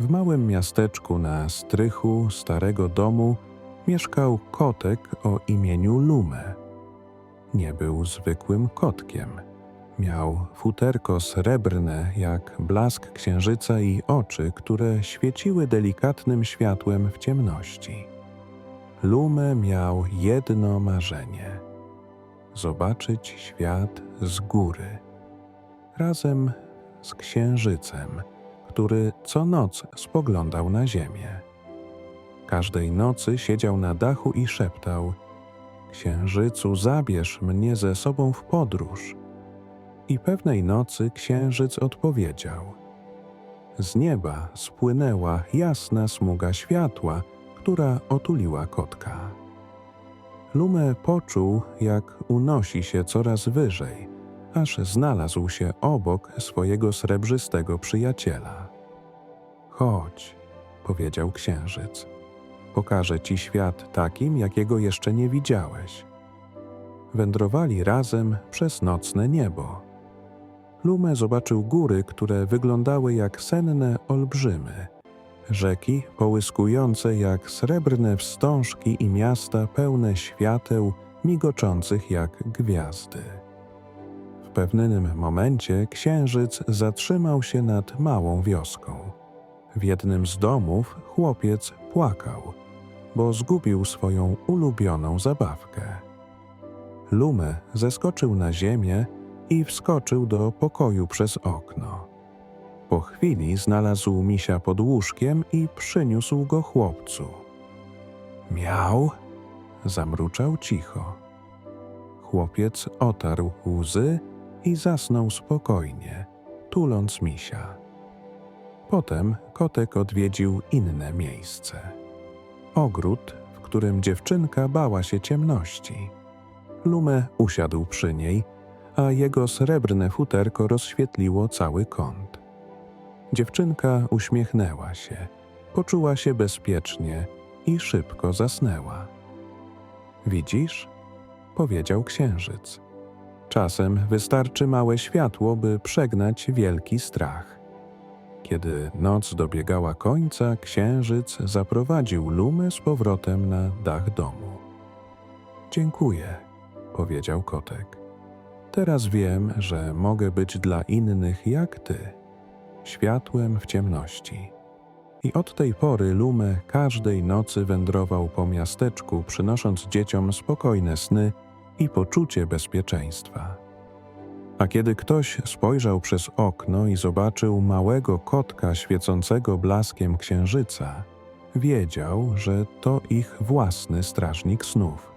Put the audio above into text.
W małym miasteczku na strychu starego domu mieszkał kotek o imieniu Lume. Nie był zwykłym kotkiem. Miał futerko srebrne jak blask księżyca i oczy, które świeciły delikatnym światłem w ciemności. Lume miał jedno marzenie: zobaczyć świat z góry, razem z księżycem, który co noc spoglądał na ziemię. Każdej nocy siedział na dachu i szeptał: Księżycu, zabierz mnie ze sobą w podróż. I pewnej nocy księżyc odpowiedział. Z nieba spłynęła jasna smuga światła, która otuliła kotka. Lume poczuł, jak unosi się coraz wyżej, aż znalazł się obok swojego srebrzystego przyjaciela. Chodź, powiedział księżyc. Pokażę ci świat takim, jakiego jeszcze nie widziałeś. Wędrowali razem przez nocne niebo. Lume zobaczył góry, które wyglądały jak senne olbrzymy, rzeki połyskujące jak srebrne wstążki i miasta pełne świateł migoczących jak gwiazdy. W pewnym momencie księżyc zatrzymał się nad małą wioską. W jednym z domów chłopiec płakał, bo zgubił swoją ulubioną zabawkę. Lume zeskoczył na ziemię i wskoczył do pokoju przez okno. Po chwili znalazł misia pod łóżkiem i przyniósł go chłopcu. Miał? Zamruczał cicho. Chłopiec otarł łzy i zasnął spokojnie, tuląc misia. Potem kotek odwiedził inne miejsce. Ogród, w którym dziewczynka bała się ciemności. Lume usiadł przy niej, a jego srebrne futerko rozświetliło cały kąt. Dziewczynka uśmiechnęła się, poczuła się bezpiecznie i szybko zasnęła. Widzisz? powiedział księżyc. Czasem wystarczy małe światło, by przegnać wielki strach. Kiedy noc dobiegała końca, księżyc zaprowadził Lumę z powrotem na dach domu. Dziękuję, powiedział kotek. Teraz wiem, że mogę być dla innych jak ty, światłem w ciemności. I od tej pory Lume każdej nocy wędrował po miasteczku, przynosząc dzieciom spokojne sny i poczucie bezpieczeństwa. A kiedy ktoś spojrzał przez okno i zobaczył małego kotka świecącego blaskiem księżyca, wiedział, że to ich własny strażnik snów.